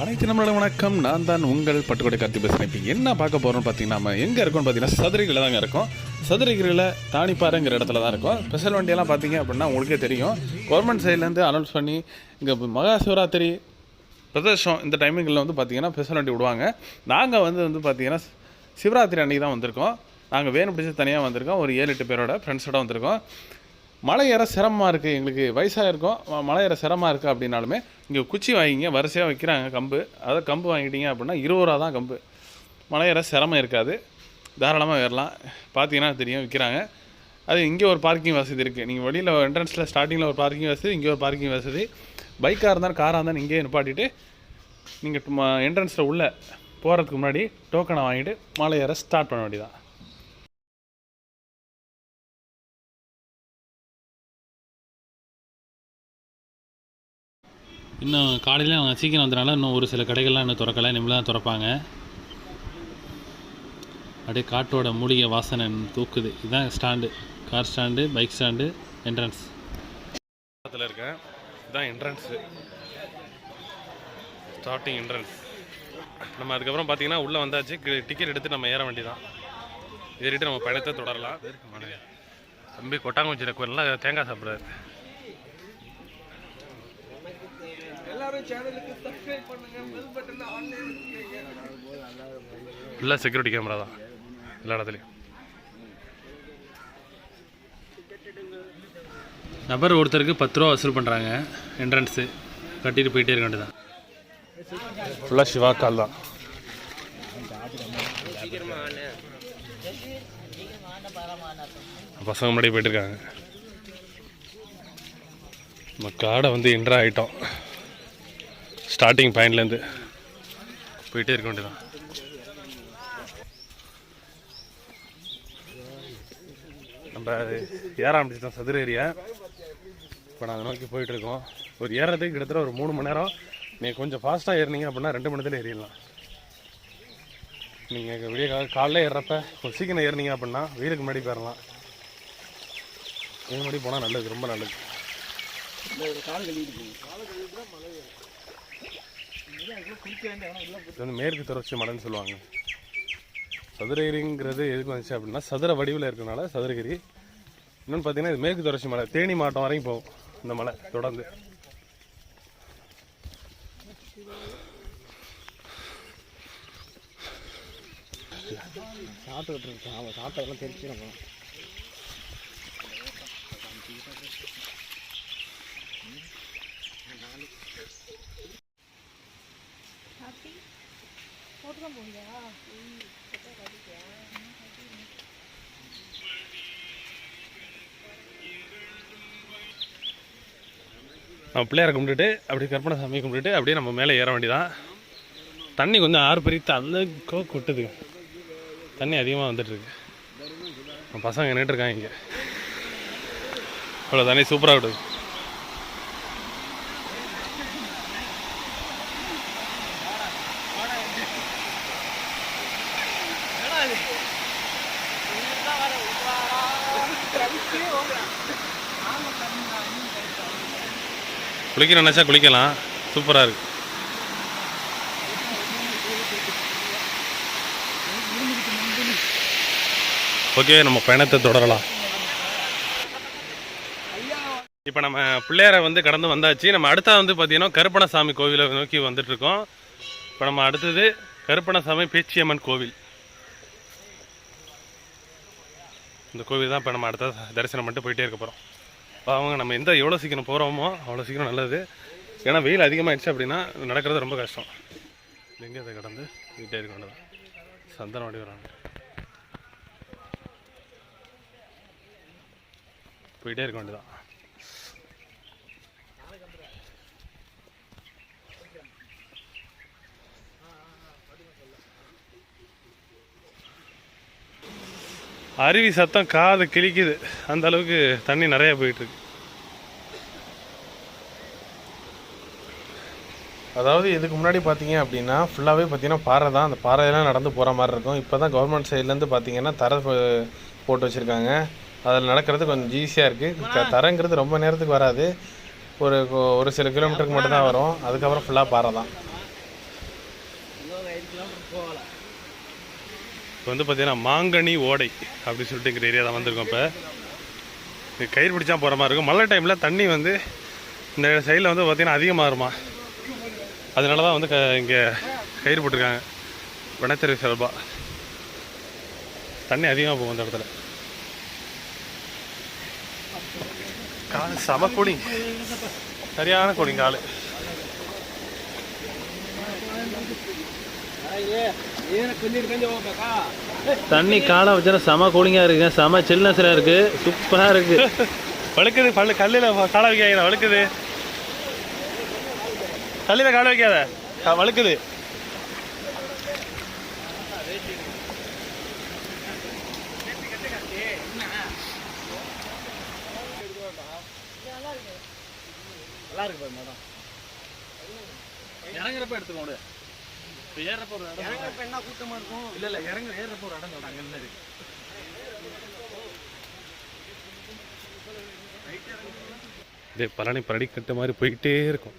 அனைத்து நம்மளோட வணக்கம். நான் தான் உங்கள் பட்டுக்கோட்டை கத்தி பேசுகிறேன் இப்போ என்ன பார்க்க போகிறோம்னு பார்த்தீங்கன்னா நம்ம எங்கே இருக்கோம்னு பார்த்தீங்கன்னா சதுரகிரியில் தாங்க இருக்கும். சதுரகிரியில் தானிப்பாறைங்கிற இடத்துல தான் இருக்கும். ஸ்பெஷல் வண்டியெல்லாம் பார்த்தீங்க அப்படின்னா உங்களுக்கே தெரியும். கவர்மெண்ட் சைட்லேருந்து அனௌன்ஸ் பண்ணி இங்கே மகா சிவராத்திரி பிரதேசம் இந்த டைமிங்கில் வந்து பார்த்தீங்கன்னா ஸ்பெஷல் வண்டி விடுவாங்க. நாங்கள் வந்து வந்து பார்த்தீங்கன்னா சிவராத்திரி அன்னைக்கு தான் வந்திருக்கோம். நாங்கள் வேணும் பிடிச்சி தனியாக வந்திருக்கோம். ஒரு ஏழு எட்டு பேரோட ஃப்ரெண்ட்ஸோட வந்திருக்கோம். மலை ஏற சிரமமாக இருக்குது எங்களுக்கு வயசாக இருக்கும். ம- மலை ஏற சிரமமாக இருக்குது அப்படின்னாலுமே இங்கே குச்சி வாங்கிங்க வரிசையாக வைக்கிறாங்க கம்பு. அதை கம்பு வாங்கிட்டீங்க அப்படின்னா இருபது ரூபா தான் கம்பு. மலை ஏற சிரமம் இருக்காது. தாராளமாக ஏறலாம். பார்த்தீங்கன்னா தெரியும் விற்கிறாங்க அது இங்கே ஒரு பார்க்கிங் வசதி இருக்குது நீங்கள் வெளியில் என்ட்ரன்ஸில் ஸ்டார்டிங்கில் ஒரு பார்க்கிங் வசதி இங்கே ஒரு பார்க்கிங் வசதி. பைக்காக இருந்தாலும் காராக இருந்தாலும் இங்கேயே நிப்பாட்டிட்டு நீங்கள் என்ட்ரன்ஸில் உள்ளே போகிறதுக்கு முன்னாடி டோக்கனை வாங்கிட்டு மலை ஏற ஸ்டார்ட் பண்ண வேண்டியதான் இன்னும் காலையில் நாங்கள் சீக்கிரம் வந்தனால இன்னும் ஒரு சில கடைகள்லாம் இன்னும் திறக்கலை. இனிமேல் தான் திறப்பாங்க. அப்படியே காட்டோட மூலிகை வாசனை தூக்குது. இதுதான் stand. Car stand bike stand entrance. பக்கத்தில் இருக்கேன் இதுதான் என்ட்ரன்ஸு. Starting entrance. நம்ம அதுக்கப்புறம் பார்த்தீங்கன்னா உள்ளே வந்தாச்சு. டிக்கெட் எடுத்து நம்ம ஏற வேண்டியதான் ஏறிட்டு நம்ம பயணத்தை தொடரலாம். தம்பி கொட்டாங்குச்சியில் நல்லா தேங்காய் சாப்பிட்றாரு. ஃபுல்லாக செக்யூரிட்டி கேமரா தான் எல்லா இடத்துலையும். நபர் ஒருத்தருக்கு பத்து ரூபா வசூல் பண்ணுறாங்க என்ட்ரன்ஸு கட்டிட்டு போயிட்டே இருக்க வேண்டியதான் ஃபுல்லாக சிவா கால் தான். பசங்க முன்னாடி போயிட்டு இருக்காங்க. நம்ம காடை வந்து என்ட்ரா ஆகிட்டோம் ஸ்டார்டிங் பாயிண்ட்லேருந்து போயிட்டே இருக்க வேண்டியதான் நம்ம ஏற ஆரம்பிச்சிட்டோம் சதுர ஏரியா. இப்போ நாங்கள் நோக்கி போயிட்டு இருக்கோம். ஒரு ஏறதுக்கு கிட்டத்தட்ட ஒரு மூணு மணி நேரம். நீங்கள் கொஞ்சம் ஃபாஸ்ட்டாக ஏறினீங்க அப்படின்னா ரெண்டு மணி நேரத்தில் ஏறிடலாம். நீங்கள் விடிய கா காலைல ஏறுறப்ப கொஞ்சம் சீக்கிரம் ஏறினீங்க அப்படின்னா வெயிலுக்கு முன்னாடி போயிடலாம் வெயில் முன்னாடி போனால் நல்லது ரொம்ப நல்லது. இது வந்து மேற்கு தொடர்ச்சி மலைன்னு சொல்லுவாங்க. சதுரகிரிங்கிறது எதுக்கு வந்துச்சு அப்படின்னா சதுர வடிவில் இருக்கிறனால சதுரகிரி. இன்னொன்று பார்த்தீங்கன்னா இது மேற்கு தொடர்ச்சி மலை தேனி மாவட்டம் வரைக்கும் போகும் இந்த மலை தொடர்ந்து. சாப்பிட்டு இருக்கேன் அவன் சாப்பிட்டதெல்லாம் தெரிச்சு நம்ம நம்ம பிள்ளையாரை கும்பிட்டுட்டு அப்படியே கற்பனை சாமி கும்பிட்டுட்டு அப்படியே நம்ம மேலே ஏற வேண்டியதான் தண்ணி கொஞ்சம் ஆறு பிரித்து அளவுக்கோ கொட்டுது. தண்ணி அதிகமாக வந்துட்டுருக்கு. பசங்க நின்றுட்டுருக்காங்க இங்கே. அவ்வளோ தண்ணி சூப்பராக விடுது குளிக்க நினச்சா குளிக்கலாம். சூப்பராக இருக்கு. ஓகே நம்ம பயணத்தை தொடரலாம். இப்போ நம்ம பிள்ளையாரை வந்து கடந்து வந்தாச்சு. நம்ம அடுத்தா வந்து பார்த்தீங்கன்னா கருப்பணசாமி கோவிலை நோக்கி வந்துட்டு இருக்கோம் இப்போ நம்ம அடுத்தது கருப்பணசாமி பேச்சியம்மன் கோவில். இந்த கோவில் தான் இப்போ நம்ம அடுத்த தரிசனம் பண்ணிட்டு போயிட்டே இருக்க போகிறோம் அவங்க நம்ம எந்த எவ்வளோ சீக்கிரம் போகிறோமோ அவ்வளோ சீக்கிரம் நல்லது. ஏன்னா வெயில் அதிகமாகிடுச்சு அப்படின்னா நடக்கிறது ரொம்ப கஷ்டம். எங்கே அதை கடந்து? போயிட்டே இருக்க வேண்டியதான் சந்தனம் வடி வராங்க. போயிட்டே இருக்க வேண்டியதான் அருவி சத்தம் காது கிழிக்குது. அந்த அளவுக்கு தண்ணி நிறைய போயிட்டு அதாவது இதுக்கு முன்னாடி பார்த்தீங்க அப்படின்னா ஃபுல்லாகவே பார்த்தீங்கன்னா பாறை தான். அந்த பாறையெல்லாம் நடந்து போகிற மாதிரி இருக்கும். இப்போ தான் கவர்மெண்ட் சைட்லேருந்து பார்த்தீங்கன்னா தரை போட்டு வச்சுருக்காங்க. அதில் நடக்கிறது கொஞ்சம் ஈஸியாக இருக்குது தரங்கிறது ரொம்ப நேரத்துக்கு வராது. ஒரு ஒரு சில கிலோமீட்டருக்கு மட்டும் தான் வரும். அதுக்கப்புறம் ஃபுல்லாக பாறை தான். இப்போ வந்து பார்த்தீங்கன்னா மாங்கனி ஓடை அப்படின்னு சொல்லிட்டு ஏரியா தான் வந்திருக்கோம் இப்போ. இது கயிறு பிடிச்சா போகிற மாதிரி இருக்கும். மழை டைமில் தண்ணி வந்து இந்த சைடில் வந்து பார்த்தீங்கன்னா அதிகமாக வருமா? அதனால தான் வந்து க இங்கே கயிறு போட்டிருக்காங்க. வனத்துறை சார்பாக தண்ணி அதிகமாக போகும் அந்த இடத்துல. கால் சம கூலிங் சரியான கூலிங் கால் தண்ணி காலை வச்சா செம கூலிங்காக இருக்குங்க செம சில்னஸில் இருக்குது சூப்பராக இருக்குது வழுக்குது பல்லு கல்லில் காலை வைக்காத வழுக்குது. கல்லில் காலை வைக்காத. க- வழுக்குது. நல்லா இருக்கு பாரு மேடம் இறங்குறப்ப எடுத்துக்கோடு இப்போ ஏறப்போ ஒரு இடம் இறங்குறப்ப என்ன கூட்டமா இருக்கும்? இல்லை இல்லை இறங்க ஏறப்போ ஒரு இடம் சொல்கிறாங்க அங்கே இருக்கு இதே பழனி படிக்கட்டு மாதிரி போய்கிட்டே இருக்கும்.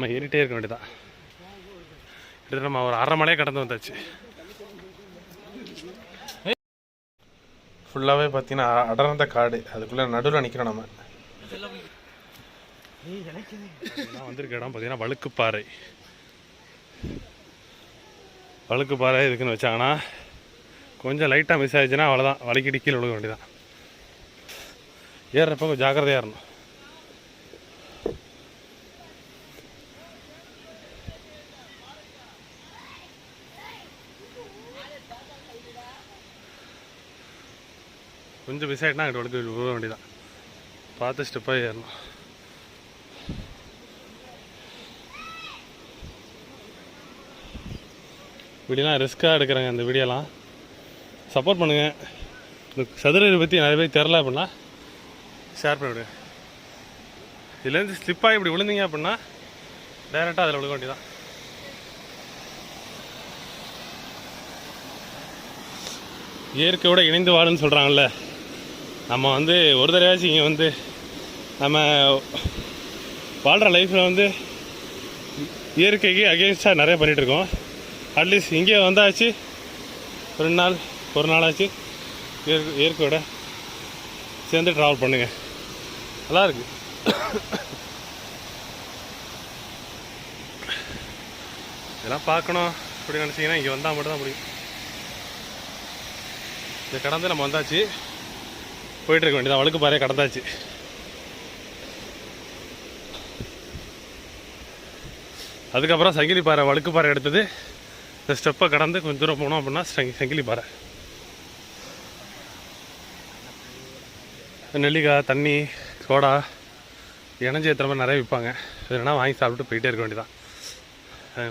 நம்ம ஏறிட்டே இருக்க வேண்டியதான் கிட்டத்தட்ட நம்ம ஒரு அரை மலையே கடந்து வந்தாச்சு. ஃபுல்லாகவே பார்த்தீங்கன்னா அடர்ந்த காடு. அதுக்குள்ளே நடுவில் நிற்கிறோம் நம்ம. நான் வந்திருக்க இடம் பார்த்தீங்கன்னா வழுக்குப்பாறை. வழுக்குப்பாறை இதுக்குன்னு வச்சாங்கன்னா கொஞ்சம் லைட்டாக மிஸ் ஆயிடுச்சுன்னா அவ்வளோதான் வலிக்கிட்டு கீழே விழுக வேண்டியதான் ஏறுறப்ப கொஞ்சம் ஜாக்கிரதையாக இருந்தோம். கொஞ்சம் மிஸ் ஆகிட்டுனா அங்கிட்ட போக வேண்டியதான் பார்த்து ஸ்டெப்பாக ஏறணும். இப்படிலாம் ரிஸ்க்காக எடுக்கிறாங்க அந்த வீடியோலாம். சப்போர்ட் பண்ணுங்கள் இந்த சதுரரை பற்றி நிறைய பேர் தெரில அப்படின்னா ஷேர் பண்ணிவிடுங்க இதுலேருந்து ஸ்லிப்பாக இப்படி விழுந்தீங்க அப்படின்னா டைரெக்டாக அதில் விழுக வேண்டியதான் இயற்கையோடு இணைந்து வாழுன்னு சொல்கிறாங்கல்ல நம்ம வந்து ஒரு தடவையாச்சும் இங்கே வந்து நம்ம வாழ்கிற லைஃப்பில் வந்து இயற்கைக்கு அகேன்ஸ்டாக நிறைய பண்ணிகிட்டு இருக்கோம். அட்லீஸ்ட் இங்கே வந்தாச்சு. ரெண்டு நாள் ஒரு நாளாச்சு இயற்கை இயற்கையோட சேர்ந்து ட்ராவல் பண்ணுங்கள் நல்லாயிருக்கு இதெல்லாம் பார்க்கணும். அப்படி நினச்சிங்கன்னா இங்கே வந்தால் மட்டும்தான் முடியும் இதை கடந்து நம்ம வந்தாச்சு. போயிட்டு இருக்க வேண்டியதான் வழுக்கு பாறையை கடந்தாச்சு. அதுக்கப்புறம் சங்கிலி பாறை வழுக்கு பாறை எடுத்தது. இந்த ஸ்டெப்பை கடந்து கொஞ்சம் தூரம் போனோம் அப்படின்னா சங்கிலி பாறை. நெல்லிக்காய் தண்ணி சோடா இணைஞ்சி ஏற்றுற மாதிரி நிறைய விற்பாங்க. இல்லைன்னா வாங்கி சாப்பிட்டு போயிட்டே இருக்க வேண்டியதான்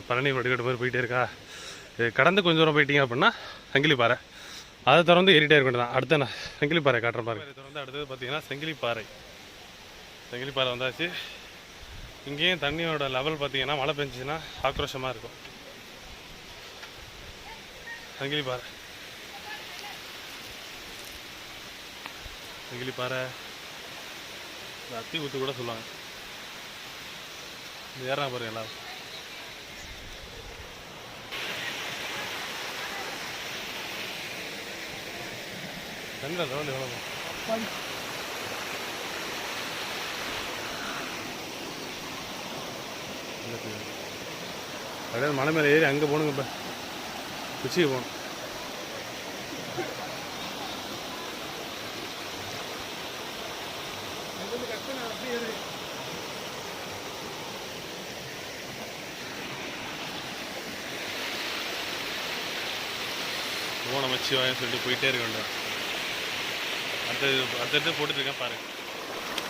பழனி வடிகட்டு மாதிரி போயிட்டே இருக்கா? கடந்து கொஞ்சம் தூரம் போயிட்டீங்க அப்படின்னா சங்கிலி பாறை. அதை திறந்து ஏறிட்டே இருக்க அடுத்த நான் சங்கிலி பாறை காட்டுற பாருங்க திறந்து அடுத்தது பார்த்தீங்கன்னா செங்கிலி பாறை. செங்கிலி பாறை வந்தாச்சு. இங்கேயும் தண்ணியோட லெவல் பார்த்தீங்கன்னா மழை பெஞ்சுன்னா ஆக்ரோஷமாக இருக்கும். சங்கிலி பாறை. சங்கிலி பாறை. அத்தி ஊத்து கூட சொல்லுவாங்க. இது ஏறாங்க பாருங்க எல்லாரும். தண்ணியில் ரவுண்ட் எவ்வளோ அப்படியே மலை மேலே ஏறி அங்கே போகணுங்க இப்போ. உச்சிக்கு போகணும். ஓ நமச்சிவாயம் சொல்லிட்டு போயிட்டே இருக்க வேண்டாம் அடுத்தது அடுத்தது போட்டுட்டு இருக்கேன் பாருங்க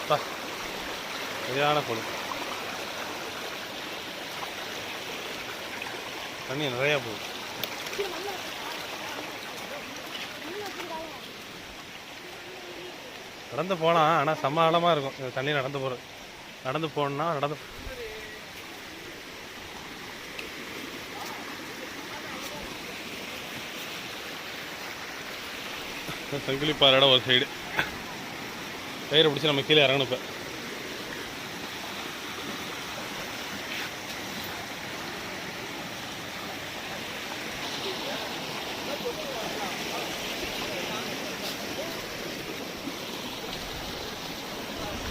பா சரியான பொழுது தண்ணி நிறையா போகுது நடந்து போகலாம் ஆனால் சமாளமாக இருக்கும். தண்ணி நடந்து போகிறது நடந்து போகணுன்னா நடந்து சங்கிலி பாறையோட ஒரு சைடு கயிறு பிடிச்சி நம்ம கீழே இறங்கணும் இப்போ.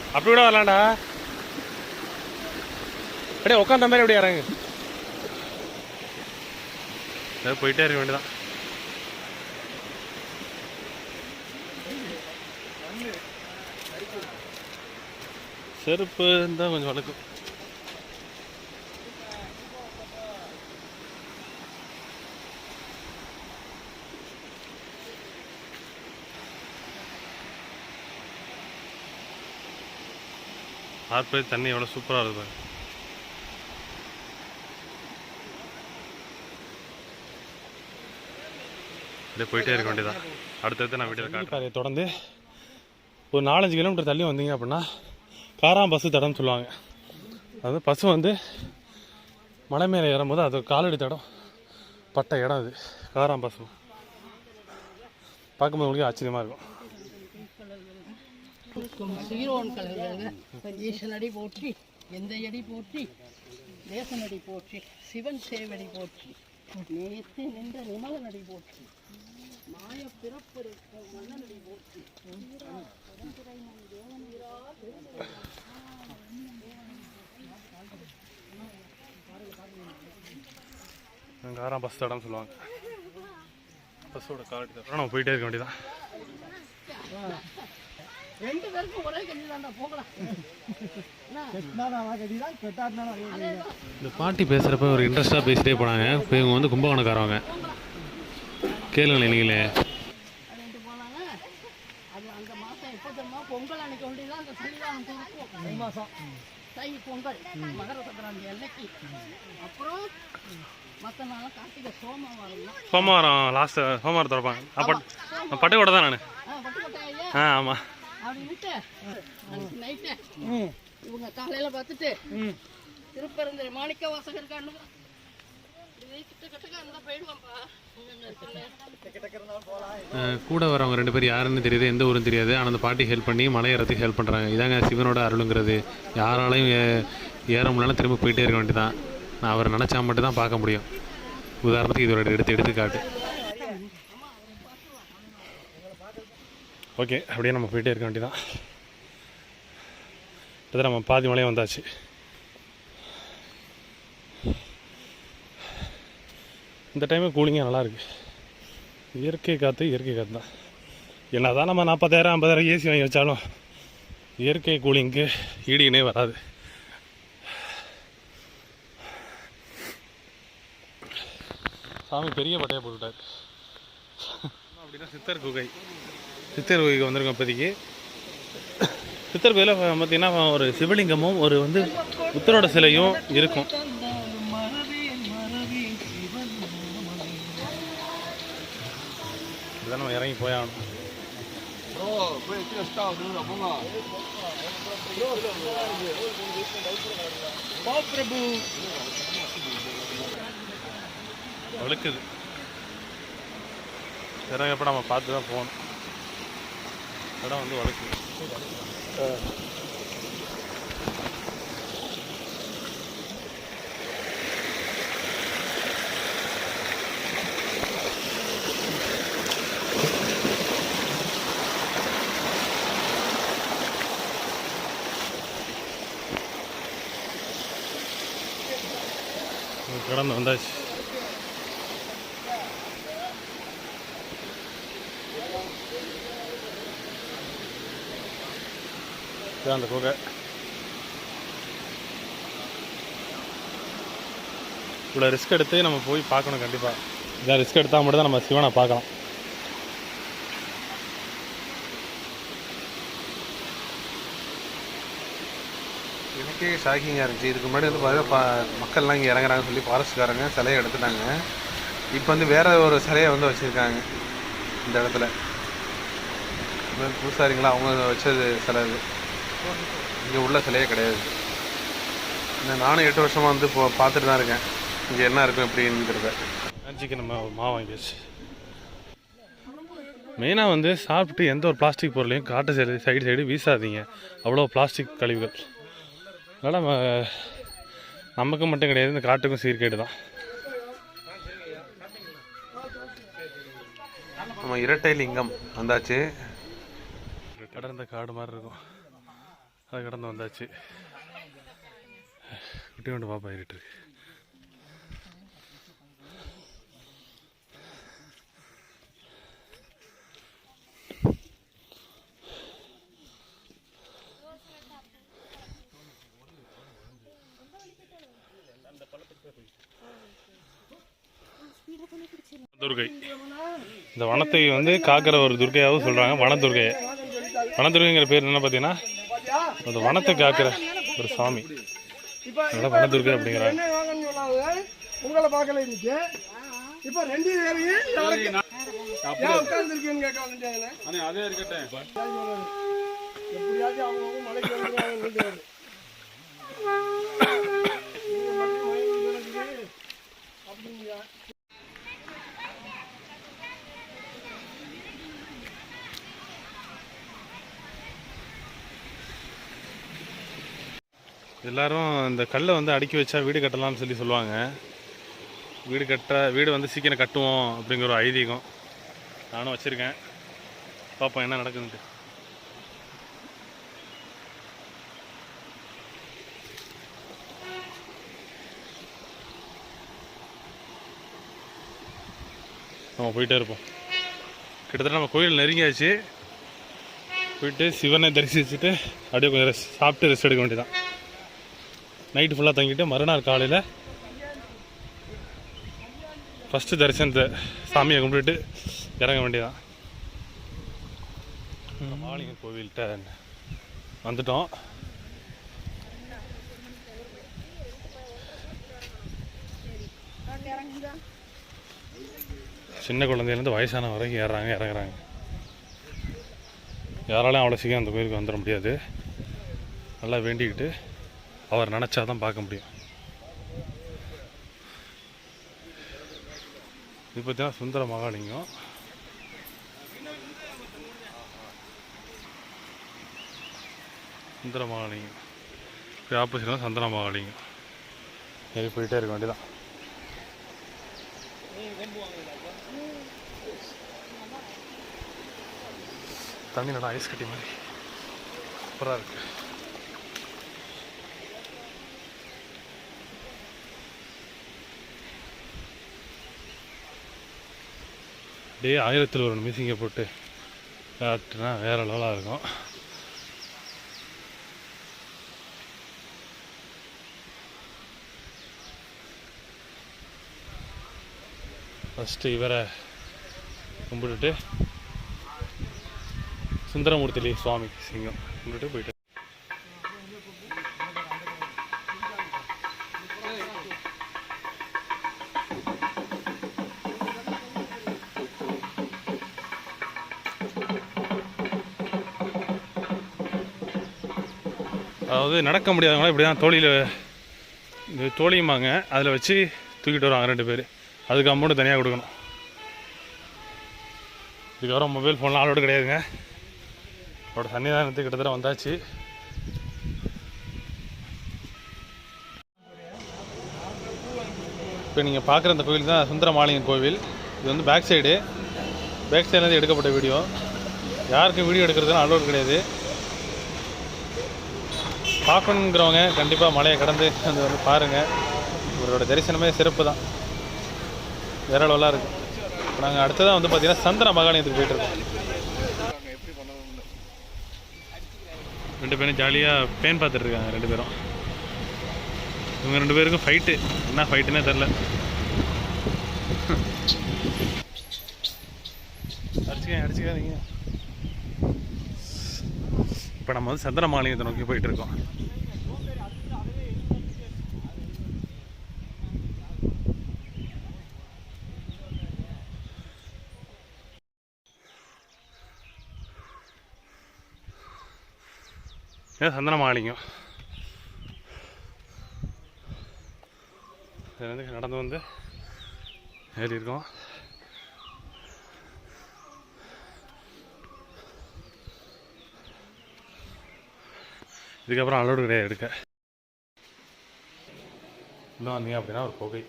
அப்படி கூட வரலாண்டா அப்படியே உட்காந்த மாதிரி அப்படியே இறங்கு. போயிட்டே இருக்க வேண்டியதான் செருப்பு இருந்தால் கொஞ்சம் வழுக்கும் ஆர்ப்பே தண்ணி எவ்வளோ சூப்பராக இருக்குது. அப்படியே போயிட்டே இருக்க வேண்டியதான் அடுத்தடுத்து நான் வீட்டில் காட்டுறேன். தொடர்ந்து ஒரு நாலஞ்சு கிலோமீட்டர் தள்ளி வந்தீங்க அப்படின்னா காராம் பஸ்ஸு தடம்னு சொல்லுவாங்க. அது பஸ் வந்து மலை மேலே ஏறும்போது அது காலடி தடம் பட்ட இடம் அது. காராம் பஸ்ஸு பார்க்கும்போது உங்களுக்கு ஆச்சரியமாக இருக்கும். சீரோன் ஈசனடி போற்றி எந்த அடி போற்றி தேசனடி போற்றி சிவன் சேவடி போற்றி நேத்து நின்ற நிமலனடி போற்றி மாய பிறப்பு மன்னனடி போற்றி. காராம் பஸ் தடம்னு சொல்லுவாங்க. பஸ்ஸோட காலடி தடம் நம்ம போயிட்டே இருக்க வேண்டியதான் ரெண்டு பேருக்கும் ஒரே இந்த பாட்டி பேசுகிறப்ப ஒரு இன்ட்ரெஸ்ட்டாக பேசிட்டே போனாங்க. இப்போ இவங்க வந்து கும்பகோணக்காரவங்க. கேளுங்களேன் நீங்களே அப்படின்ட்டு போனாங்க அது அந்த மாதம் எப்போ தெரியுமா பொங்கல் அன்னைக்கு ஒண்டி தான் அந்த சன்னிதானம் திறக்கும் தை மாதம் தை பொங்கல். மகர சக்கராந்தி அன்னைக்கு. அப்புறம் மற்ற நாள் கார்த்திகை சோமவாரம் சோமவாரம் லாஸ்ட் சோமவாரம் திறப்பாங்க. அப்போ பட்டைக்கோட்டை தான் நான். ஆ பட்டுக்கோட்டையா. ஆ ஆமாம் அப்படின்ட்டு நைட்டு இவங்க காலையில் பார்த்துட்டு திருப்பரந்தர் மாணிக்க வாசகர் இருக்கான்னு இது கிட்ட கிட்டக்க இருந்தால் போயிடுவான்ப்பா இங்க இருக்குல்ல அஹ் கூட வரவங்க ரெண்டு பேர் யாருன்னு தெரியுது எந்த ஊரும் தெரியாது. ஆனால் அந்த பாட்டி ஹெல்ப் பண்ணி மலை ஹெல்ப் பண்ணுறாங்க இதாங்க சிவனோட அருளுங்கிறது. யாராலையும் ஏ- ஏற முடியலனா திரும்ப போயிட்டே இருக்க வேண்டியதான் நான் அவரை நினச்சா மட்டும் தான் பார்க்க முடியும். உதாரணத்துக்கு இதோட ஒரு எடுத்து எடுத்துக்காட்டு. ஓகே அப்படியே நம்ம போயிட்டே இருக்க வேண்டியதான் இப்போ நம்ம பாதி மலையே வந்தாச்சு. இந்த டைமு கூலிங்காக நல்லாயிருக்கு இயற்கை காற்று இயற்கை காற்று தான். என்ன தான் நம்ம நாற்பதாயிரம் ஐம்பதாயிரம் ஏசி வாங்கி வச்சாலும் இயற்கை கூலிங்க்கு ஈடுனே வராது. சாமி பெரிய பட்டையாக போட்டுட்டார். அப்படின்னா சித்தர் குகை. சித்தர் குகைக்கு வந்திருக்கோம் இப்போதைக்கு. சித்தர் கோயிலில் பார்த்தீங்கன்னா ஒரு சிவலிங்கமும் ஒரு வந்து புத்தரோட சிலையும் இருக்கும். இறங்கி போயாகணும். வழுக்குது. இறங்கப்ப நம்ம பார்த்து தான் போகணும். இடம் வந்து வழுக்குது. கடந்து வந்தாச்சு அந்த குகை இவ்வளோ ரிஸ்க் எடுத்து நம்ம போய் பார்க்கணும் கண்டிப்பாக இதான் ரிஸ்க் எடுத்தால் மட்டும் தான் நம்ம சிவனை பார்க்கலாம். எனக்கே ஷாக்கிங்காக இருந்துச்சு. இதுக்கு முன்னாடி வந்து பார்த்தா மக்கள்லாம் இங்கே இறங்குறாங்கன்னு சொல்லி ஃபாரஸ்ட்காரங்க சிலையை எடுத்துட்டாங்க. இப்போ வந்து வேறு ஒரு சிலையை வந்து வச்சுருக்காங்க இந்த இடத்துல. இது பூசாரிங்களா அவங்க வச்சது சிலை இது இங்கே உள்ள சிலையே கிடையாது. நானும் எட்டு வருஷமாக வந்து இப்போ பார்த்துட்டு தான் இருக்கேன். இங்கே என்ன இருக்கும் எப்படிங்கிறத. மேஜிக்கு நம்ம மாவு வாங்கியாச்சு மெயினாக வந்து சாப்பிட்டு எந்த ஒரு பிளாஸ்டிக் பொருளையும் காட்டு சைடு சைடு சைடு வீசாதீங்க. அவ்வளோ பிளாஸ்டிக் கழிவுகள். அதனால் நம்ம நமக்கு மட்டும் கிடையாது இந்த காட்டுக்கும் சீர்கேடு தான். நம்ம இரட்டை லிங்கம் வந்தாச்சு. அடர்ந்த காடு மாதிரி இருக்கும். அதை கடந்து வந்தாச்சு. குட்டி கொண்டு பாப்பா ஏறிட்டு இருக்கு. துர்கை. இந்த வனத்தை வந்து காக்கிற ஒரு துர்கையாகவும் சொல்கிறாங்க வனதுர்கை. வனதுர்கைங்கிற பேர் என்ன பார்த்தீங்கன்னா அந்த வனத்தை காக்கிற ஒரு சாமி. அதனால வனதுர்கை அப்படிங்கிறாங்க. உங்களை பார்க்கல இன்னைக்கு. இப்ப ரெண்டு பேரையும் யாருக்கு? ஏன் உட்கார்ந்துருக்கீங்கன்னு கேட்க வந்துட்டாங்கண்ணே அதே இருக்கட்டும். எப்படியாச்சும் அவங்க மலைக்கு எல்லாரும் இந்த கல்லை வந்து அடுக்கி வச்சா வீடு கட்டலாம்னு சொல்லி சொல்லுவாங்க. வீடு கட்ட வீடு வந்து சீக்கிரம் கட்டுவோம் அப்படிங்கிற ஒரு ஐதீகம் நானும் வச்சுருக்கேன். பார்ப்போம் என்ன நடக்குதுன்ட்டு. நம்ம போயிட்டே இருப்போம். கிட்டத்தட்ட நம்ம கோயில் நெருங்கியாச்சு. போயிட்டு சிவனை தரிசிச்சுட்டு அப்படியே கொஞ்சம் ரெஸ்ட் சாப்பிட்டு ரெஸ்ட் எடுக்க வேண்டியதான் நைட்டு ஃபுல்லாக தங்கிட்டு மறுநாள் காலையில் ஃபஸ்ட்டு தரிசனத்தை சாமியை கும்பிட்டுட்டு இறங்க வேண்டியதான் மாளிகை கோவில்கிட்ட வந்துட்டோம். சின்ன குழந்தையிலேருந்து வயசான வரைக்கும் ஏறுறாங்க இறங்குறாங்க. யாராலையும் அவ்வளோ சீக்கிரம் அந்த கோயிலுக்கு வந்துட முடியாது. நல்லா வேண்டிக்கிட்டு அவர் நினச்சா தான் பார்க்க முடியும். இது பார்த்தீங்கன்னா சுந்தர மகாலிங்கம். சுந்தர மகாலிங்கம். இப்போ ஆப்போசிட்டில் சந்தன மகாலிங்கம். சரி போயிட்டே இருக்க வேண்டியதான் தண்ணி நல்லா ஐஸ் கட்டி மாதிரி. சூப்பராக இருக்குது அப்படியே ஆயிரத்தில் ஒரு மியூசிங்கை போட்டு காட்டுனா வேற லெவலாக இருக்கும். ஃபஸ்ட்டு இவரை கும்பிட்டுட்டு சுந்தரமூர்த்திலி சுவாமி சிங்கம் கும்பிட்டுட்டு போயிட்டு அதாவது நடக்க முடியாதவங்களாம் இப்படி தான் தோழியில் இந்த தோழியுமாங்க அதில் வச்சு தூக்கிட்டு வருவாங்க ரெண்டு பேர். அதுக்கு அமௌண்ட் தனியாக கொடுக்கணும். இதுக்கப்புறம் மொபைல் ஃபோன்லாம் ஆளோடு கிடையாதுங்க. அவரோட சன்னிதானத்துக்கு கிட்டத்தட்ட வந்தாச்சு. இப்போ நீங்கள் பார்க்குற அந்த கோவில் தான் சுந்தரமாலிங்கன் கோவில். இது வந்து பேக் சைடு பேக் சைட்லேருந்து எடுக்கப்பட்ட வீடியோ. யாருக்கும் வீடியோ எடுக்கிறதுலாம் அலோட் கிடையாது. பார்க்கணுங்கிறவங்க கண்டிப்பாக மலையை கடந்து அது வந்து பாருங்கள் இவரோட தரிசனமே சிறப்பு தான். வேற லெவலாக இருக்குது இப்போ நாங்கள் அடுத்ததாக வந்து பார்த்தீங்கன்னா சந்திர மகாலயத்துக்கு போயிட்டுருக்கோம் ரெண்டு பேரும் ஜாலியாக பேன் பார்த்துட்ருக்காங்க ரெண்டு பேரும். இவங்க ரெண்டு பேருக்கும் ஃபைட்டு என்ன ஃபைட்டுன்னே தெரில அடிச்சுக்க அடிச்சுக்காதீங்க. இப்போ நம்ம வந்து சந்திர மாநிலத்தை நோக்கி போயிட்டு இருக்கோம் ஏன் சந்தன மாளிகம் நடந்து வந்து ஏறி இதுக்கப்புறம் அலோடு கிடையாது எடுக்க. இன்னும் வந்தீங்க அப்படின்னா ஒரு புகை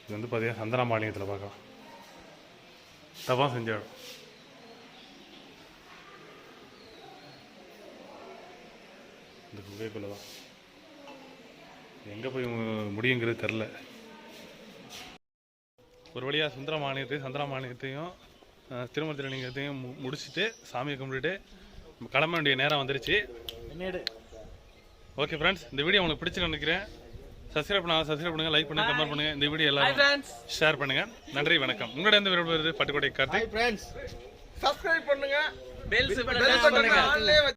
இது வந்து பார்த்தீங்கன்னா சந்தன மாநிலத்தில் பார்க்கலாம். தப்பாக செஞ்ச இடம் இந்த குகைக்குள்ளே தான். எங்கே போய் முடியுங்கிறது தெரில ஒரு வழியாக சுந்தர மாநிலத்தையும் சந்திர மாநிலத்தையும் அஹ், திருமல மு- முடிச்சுட்டு சாமியை கும்பிட்டுட்டு கிளம்ப வேண்டிய நேரம் வந்துருச்சு. ஓகே ஃப்ரெண்ட்ஸ் இந்த வீடியோ உங்களுக்கு பிடிச்சிருக்கு நினைக்கிறேன். சப்ஸ்கிரைப் பண்ணாங்க சப்ஸ்கிரைப் பண்ணுங்க லைக் பண்ணுங்க கமெண்ட் பண்ணுங்க. இந்த வீடியோ எல்லாரும் ஷேர் பண்ணுங்க. நன்றி வணக்கம். உங்களோட எந்த விரும்புறது பட்டுக்கோட்டை கார்த்திக். ஃப்ரெண்ட்ஸ் சப்ஸ்கிரைப் பண்ணுங்க. Bells bell ஆன்லயே